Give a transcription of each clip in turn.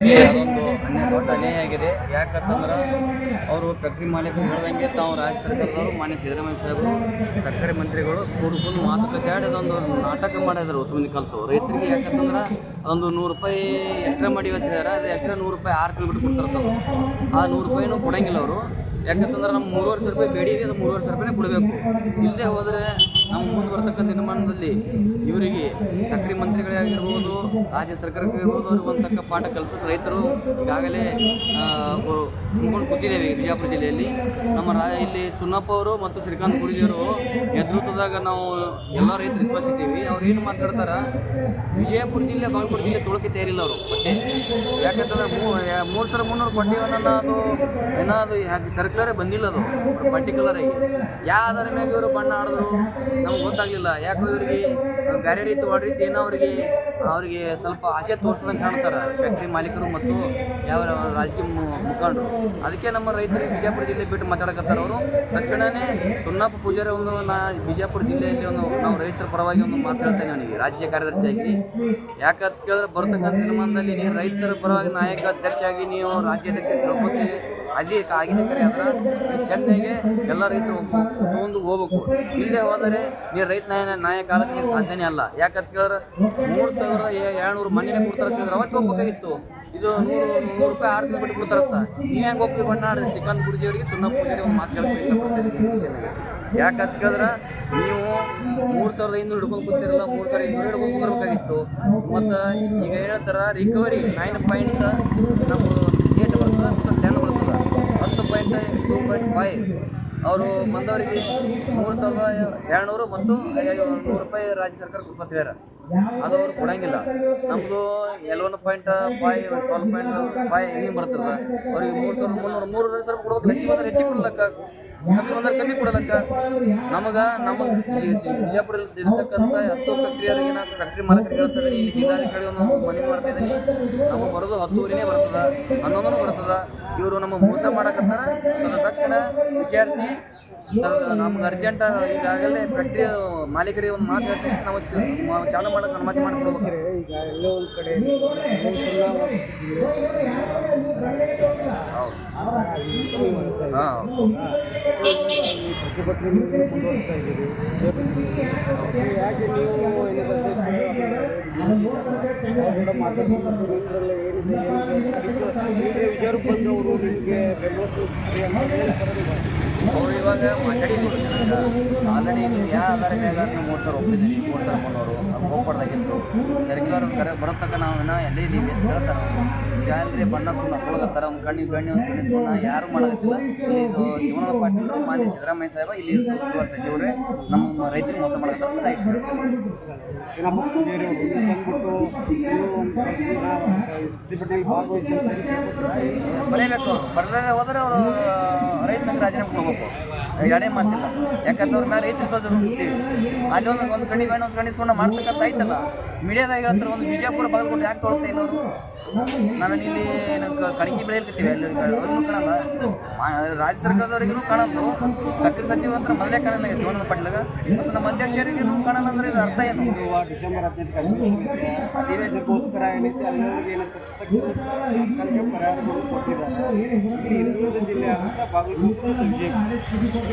ಅದೊಂದು ಅನ್ಯ ದೊಡ್ಡ ಅನ್ಯಾಯ ಆಗಿದೆ. ಯಾಕಂತಂದ್ರೆ ಅವರು ಪ್ರಕೃತಿ ಮಾಲೀಕರು ಹೇಳ್ದಂಗೆ ತಾವು ರಾಜ್ಯ ಸರ್ಕಾರದವರು, ಮಾನ್ಯ ಸಿದ್ದರಾಮಯ್ಯ ಸಾಹೇಬರು ಸಕ್ಕರೆ ಮಂತ್ರಿಗಳು ಕೂಡಿಕೊಂಡು ಮಾತುಕತೆ ಆಡಿ ಅದೊಂದು ನಾಟಕ ಮಾಡಿದ್ರು ಸುಮ್ಮನೆ ಕಲ್ತು ರೈತರಿಗೆ ಯಾಕಂತಂದ್ರೆ ಅದೊಂದು ನೂರು ರೂಪಾಯಿ ಎಕ್ಸ್ಟ್ರಾ ಮಾಡಿ ಅಂತ ಹೇಳಿದಾರೆ. ಅದು ಎಕ್ಸ್ಟ್ರಾ ನೂರು ರೂಪಾಯಿ ಆರು ತಿಂಗಳು ಬಿಟ್ಟು ಕೊಡ್ತಾರೆ ಆ ನೂರು ರೂಪಾಯಿನೂ ಕೊಡಂಗಿಲ್ಲ ಅವರು. ಯಾಕಂತಂದ್ರೆ ನಮ್ಮ ಮೂರುವರೆ ಸಾವಿರ ರೂಪಾಯಿ ಬೇಡಿ ಅದು ಮೂರುವರೆ ಸಾವಿರ ರೂಪಾಯಿ ಕೊಡಬೇಕು. ಇಲ್ಲದೆ ಹೋದರೆ ನಮ್ಮ ಮುಂದೆ ಬರ್ತಕ್ಕಂಥ ದಿನಮಾನದಲ್ಲಿ ಇವರಿಗೆ ಸಕ್ರಿ ಮಂತ್ರಿಗಳೇ ಆಗಿರ್ಬೋದು, ರಾಜ್ಯ ಸರ್ಕಾರಕ್ಕಾಗಿರ್ಬೋದು ಅವರು ಅವ್ರಿಗೆ ಒಂದು ಪಾಠ ಕಲಿಸೋದು ರೈತರು ಈಗಾಗಲೇ ತುಂಬಿಕೊಂಡು ಕೂತಿದ್ದೇವೆ ಬಿಜಾಪುರ ಜಿಲ್ಲೆಯಲ್ಲಿ. ನಮ್ಮ ರಾ, ಇಲ್ಲಿ ಚುನ್ನಪ್ಪ ಅವರು ಮತ್ತು ಶ್ರೀಕಾಂತ್ ಗುರುಜಿಯವರು ನೇತೃತ್ವದಾಗ ನಾವು ಎಲ್ಲ ರೈತರು ವಿಶ್ವಾಸಿದ್ದೀವಿ. ಅವ್ರು ಏನು ಮಾತಾಡ್ತಾರೆ? ವಿಜಯಪುರ ಜಿಲ್ಲೆ, ಬಾಗಲಕೋಟೆ ಜಿಲ್ಲೆ ತೊಳಕೆ ತಯಾರಿಲ್ಲ ಅವರು ಬಟ್ಟೆ. ಯಾಕಂತಂದ್ರೆ ಮೂರು ಸಾವಿರ ಮುನ್ನೂರು ಕೊಟ್ಟಿವನ್ನ ಅದು ಏನೋ ಯಾಕೆ ಸರ್ಕ್ಯುಲರೇ ಬಂದಿಲ್ಲ ಅದು. ಪರ್ಟಿಕ್ಯುಲರ್ ಆಗಿ ಯಾವ ಅದರ ಮ್ಯಾಗ ಇವರು ಬಣ್ಣ ಆಡಿದ್ರು, ನಮ್ಗೆ ಗೊತ್ತಾಗ್ಲಿಲ್ಲ. ಯಾಕೋ ಇವರಿಗೆ ಬೇರೆ ರೀತಿ ಒಡ ಏನೋ ಅವರಿಗೆ ಅವರಿಗೆ ಸ್ವಲ್ಪ ಆಸೆ ತೋರಿಸ್ದಂಗೆ ಕಾಣ್ತಾರೆ ಫ್ಯಾಕ್ಟ್ರಿ ಮಾಲೀಕರು ಮತ್ತು ಯಾವ ರಾಜಕೀಯ ಮುಖಂಡರು. ಅದಕ್ಕೆ ನಮ್ಮ ರೈತರಿಗೆ ಬಿಜಾಪುರ ಜಿಲ್ಲೆ ಬಿಟ್ಟು ಮಾತಾಡಕತ್ತಾರೆ ಅವರು. ತಕ್ಷಣವೇ ಸುನ್ನಪ್ಪ ಪೂಜಾರಿ ಒಂದು ನಾ ಬಿಜಾಪುರ ಜಿಲ್ಲೆಯಲ್ಲಿ ಒಂದು ನಾವು ರೈತರ ಪರವಾಗಿ ಒಂದು ಮಾತು ಹೇಳ್ತೇನೆ ಅವನಿಗೆ. ರಾಜ್ಯ ಕಾರ್ಯದರ್ಶಿಯಾಗಿ. ಯಾಕಂತ ಕೇಳಿದ್ರೆ ಬರ್ತಕ್ಕಂಥ ನಿರ್ಮಾಣದಲ್ಲಿ ನೀವು ರೈತರ ಪರವಾಗಿ ನಾಯಕ ಅಧ್ಯಕ್ಷ ಆಗಿ ನೀವು ರಾಜ್ಯಾಧ್ಯಕ್ಷ ಅಲ್ಲಿ ಆಗಿದೆ ಕರೆ ನೀವು ಚೆನ್ನೈಗೆ ಎಲ್ಲ ರೈತರು ಮುಂದೆ ಹೋಗ್ಬೇಕು. ಇಲ್ಲೇ ಹೋದರೆ ನೀವು ರೈತ ನಾಯ ನಾಯಕ ಆಗಕ್ಕೆ ಸಾಧ್ಯನೇ ಅಲ್ಲ. ಯಾಕಂತ ಕೇಳಿದ್ರೆ ಮೂರು ಸಾವಿರದ ಏಳ್ನೂರು ಮಣ್ಣಿನ ಕೊಡ್ತಾರೆ ಕೇಳಿದ್ರೆ ಅವತ್ತು ಹೋಗ್ಬೇಕಾಗಿತ್ತು. ಇದು ನೂರು ನೂರು ರೂಪಾಯಿ ಆರು ರೂಪಾಯಿ ಬಿಟ್ಟು ಕೊಡ್ತಾರಂತ ನೀವು ಹೆಂಗೆ ಹೋಗ್ತೀವಿ ಬಣ್ಣ? ಆಡಿದ್ರೆ ಗುರುಜಿಯವರಿಗೆ ಅವರಿಗೆ ಸುಣ್ಣ ಪೂಜಾರಿ ಒಂದು ಮಾತು ಕೇಳಕ್ಕೆ ಯಾಕಂತ ಕೇಳಿದ್ರೆ ನೀವು ಮೂರು ಸಾವಿರದ ಐನೂರು ಹಿಡ್ಕೊಂಡು ಕೂತಿರಲ್ಲ, ಮೂರು ಸಾವಿರದ ಐನೂರು ಹಿಡ್ಕೊಂಡು ಕುಂದಿರ್ಬೇಕಾಗಿತ್ತು ಮತ್ತು ಈಗ ಹೇಳ್ತಾರೆ ರಿಕವರಿ ನೈನ್ ಪಾಯಿಂಟ್ ನಮ್ಮ ಏಟ್ ಬರ್ತದೆ, ಮತ್ತು ಟೆನ್ ಬರ್ತದೆ. ಹತ್ತು ಪಾಯಿಂಟ್ ಟೂ ಪಾಯಿಂಟ್ ಫೈವ್. ಅವರು ಬಂದವರಿಗೆ ಮೂರು ಸಾವಿರದ ಏಳ್ನೂರು ಮತ್ತು ನೂರು ರೂಪಾಯಿ ರಾಜ್ಯ ಸರ್ಕಾರ ಕೊಡ್ತಿದ್ದಾರೆ ಅದು ಅವ್ರು ಕೊಡಂಗಿಲ್ಲ. ನಮ್ಮದು eleven point five twelve point five ಹಿಂಗೆ ಬರ್ತದೆ. ಅವ್ರಿಗೆ ಮೂರು ಸಾವಿರದ ಮುನ್ನೂರು ಮೂರು ಸಾವಿರ ಕೊಡ್ಬೇಕು. ಹೆಚ್ಚಿಗೆ ಬಂದ್ರೆ ಹೆಚ್ಚಿಗೆ ಕೊಡ್ಲಕ್ಕ. ಕಮ್ಮಿ ಬಂದ್ರೆ ಕಮ್ಮಿ ಕೊಡಲಕ್ಕ. ನಮಗೆ ನಮ್ಮ ಬಿಜಾಪುರದಲ್ಲಿ ಇರ್ತಕ್ಕಂಥ ಹತ್ತು ಫ್ಯಾಕ್ಟ್ರಿಯವರಿಗೆ ನಾನು ಫ್ಯಾಕ್ಟ್ರಿ ಮಾಲಕರಿಗೆ ಹೇಳ್ತಾರೆ ಇಲ್ಲಿ ಜಿಲ್ಲಾಧಿಕಾರಿ ಒಂದು ಮನವಿ ಮಾಡ್ತಿದ್ದೀನಿ. ನಮಗೆ ಬರೋದು ಹತ್ತುವರೆನೇ ಬರ್ತದೆ, ಹನ್ನೊಂದನೂ ಬರ್ತದ. ಇವರು ನಮ್ಮ ಮೋಸ ಮಾಡಕತ್ತಾರ. ಅದ ತಕ್ಷಣ ವಿಚಾರಿಸಿ ನಮ್ಗೆ ಅರ್ಜೆಂಟ್ ಈಗಾಗಲೇ ಫ್ಯಾಕ್ಟ್ರಿ ಮಾಲೀಕರಿಗೆ ಒಂದು ಮಾತು ಹೇಳ್ತೀನಿ. ನಾವು ಚಾಲು ಮಾಡೋಕೆ ಅನುಮತಿ ಮಾಡಿಕೊಡ್ಬೇಕು. ಈಗ ಎಲ್ಲೋ ಒಂದು ಕಡೆ ಹೌದು. ಹಾಂ ನೀವು ಏನಿದೆ ಬಂದು ಅವರು ನಿಮಗೆ ಅವ್ರು ಇವಾಗ ಮಾತಾಡಿ ಆಲ್ರೆಡಿ ನೀವು ಯಾವ ಆಧಾರ ಮ್ಯಾಗ ನೀವು ಮೂರು ಸಾವಿರ ಒಪ್ಪಿದ್ದೀರಿ ಹೋಗ್ಬಾರ್ದಾಗಿತ್ತು. ಸರ್ಕಾರ ಕರೆ ಬರೋತಕ್ಕ ನಾವು ಏನೋ ಎಲ್ಲಿ ಇದ್ದೀವಿ ಅಂತ ಹೇಳ್ತಾರೆ ಈಗ ಬಣ್ಣ ಸುಣ್ಣ ಕೊಡಗತ್ತಾರ ಒಂದು ಕಣ್ಣಿ ಗಣ್ಣಿ ಒಂದು ಕಣ್ಣಿಗೆ ಸುಣ್ಣ, ಯಾರು ಮಾಡೋದಿಲ್ಲ. ಇದು ಜೀವನದ ಪಾಟೀಲ್ ಮಾನ್ಯ ಸಿದ್ದರಾಮಯ್ಯ ಸಾಹೇಬ, ಇಲ್ಲಿ ಸಚಿವರೇ. ನಮ್ಮ ರೈತರಿಗೆ ಮೋಸ ಮಾಡೋದಂತ ನೀವು? ಬರೀಬೇಕು ಬರದೇ ಹೋದರೆ ಅವರು ರೈತನಿಗೆ ರಾಜೀನಾಮೆ ಹೋಗ್ಬೇಕು ಎರಡೇ ಮಾತಿಲ್ಲ ಯಾಕಂದ್ರೆ ಅವ್ರ ಮೇಲೆ ರೈತರು ಹೋಗ್ತೀವಿ ಅಲ್ಲಿ ಒಂದು ಒಂದು ಕಣಿ ಬೇಡ, ಒಂದು ಕಣಿ ಸುಣ್ಣ ಮಾಡ್ತಕ್ಕಂಥ ಐತಲ್ಲ ಮೀಡಿಯಾದಾಗ ಹೇಳ್ತಾರೆ ಒಂದು ವಿಜಯಪುರ ಬಾಗಲಕೋಟೆ ಯಾಕೆ ತೊಗೊಳ್ತಾ ಇಲ್ಲ ಅವರು? ನಾವೇನು ಇಲ್ಲಿ ಏನಕ್ಕೆ ಕಣಕಿ ಬೆಳೆಯಲ್ಕತ್ತೀವಿ ಅಲ್ಲಿ ಅವ್ರಿಗೂ ಕಾಣಲ್ಲ. ರಾಜ್ಯ ಸರ್ಕಾರದವರಿಗೂ ಕಾಣಲ್ಲ. ಸಕ್ರೆ ಸಚಿವ ಅಂತ ಮೊದಲೇ ಕಾಣಲ್ಲ ಶಿವಾನಂದ ಪಟ್ಲಾಗ. ಮತ್ತು ನಮ್ಮ ಅಧ್ಯಕ್ಷರಿಗೆ ಕಾಣಲ್ಲ ಅಂದ್ರೆ ಇದು ಅರ್ಥ ಏನು? ಡಿಸೆಂಬರ್ ಹದಿನೈದಕ್ಕೆ ಅಧಿವೇಶನ ಇದೆ ಅಧಿವೇಶನಕ್ಕೋಸ್ಕರ ಏನೈತಿ ಅಲ್ಲಿವರೆಗೆ ಏನಂತ ಪರಿಹಾರಗಳು ಕೊಟ್ಟಿದ್ದಾರೆ. ಬಾಗಲಕೋಟೆ, ವಿಜಯಪುರ.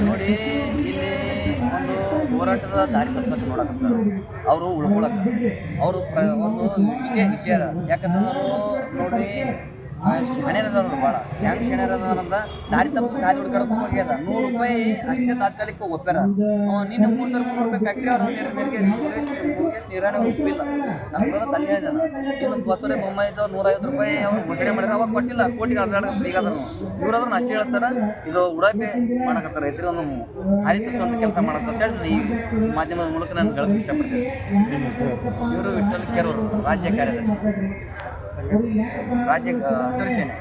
ನೋಡಿ ಇಲ್ಲಿ ಒಂದು ಹೋರಾಟದ ದಾರಿ ನೋಡಕತ್ತಾರೆ ಅವರು ಉಳ್ಕೊಳಕ್ಕೆ ಅವರು ಒಂದು ಇಷ್ಟೇ ವಿಷಯ ಯಾಕಂದ್ರೆ ನೋಡಿ ಶೆಣೆರದವ್ರು ಭಾಳ ಹೆಂಗ್ ಶೆಣೆರದಂದ ದಾರಿ ತಪ್ಪು ಕಾಯ್ದು ಹುಡ್ಕಾಡಕ್ ಹೋಗ್ಯದ ನೂರು ರೂಪಾಯಿ ಅಷ್ಟೇ ತಾತ್ಕಾಲಿಕ ಒಪ್ಪ್ಯಾರ ನಿನ್ನ ಮೂರು ಸಾವಿರ ಮುನ್ನೂರು ರೂಪಾಯಿ ಫ್ಯಾಕ್ಟ್ರಿ ಅವರು ನೀರು ನೀರಿಗೆ ನೀರಾಣೆ ಒಪ್ಪಿಲ್ಲ. ಬರೋದು ತಲೆ ಹೇಳಿದೆ ಇನ್ನೊಂದು ಬಸವರೇ ಬೊಮ್ಮಾಯಿ ಇದ್ದವ್ರು ನೂರೈವತ್ತು ರೂಪಾಯಿ ಅವ್ರು ಘೋಷಣೆ ಮಾಡಿದ್ರೆ ಅವಾಗ ಕೊಟ್ಟಿಲ್ಲ. ಕೋಟಿಗೆ ಅರ್ಧಾಡ ಈಗ ಅದ್ರ ಇವ್ರಾದ್ರೂ ಅಷ್ಟೇ ಹೇಳ್ತಾರ. ಇದು ಉಡಾಪೆ ಮಾಡಕತ್ತಾರ. ರೈತರು ಒಂದು ಆದಿತ್ಯ ಸ್ವಂತ ಕೆಲಸ ಮಾಡತ್ತ ಹೇಳಿ ಈ ಮಾಧ್ಯಮದ ಮೂಲಕ ನಾನು ಹೇಳಕ್ ಇಷ್ಟಪಡ್ತೀನಿ. ಇವರು ವಿಠಲ್ ಕೆರೂರು ರಾಜ್ಯ ಕಾರ್ಯದರ್ಶಿ. ರಾಜ್ಯ ಹಸಿರು ಸೇನೆ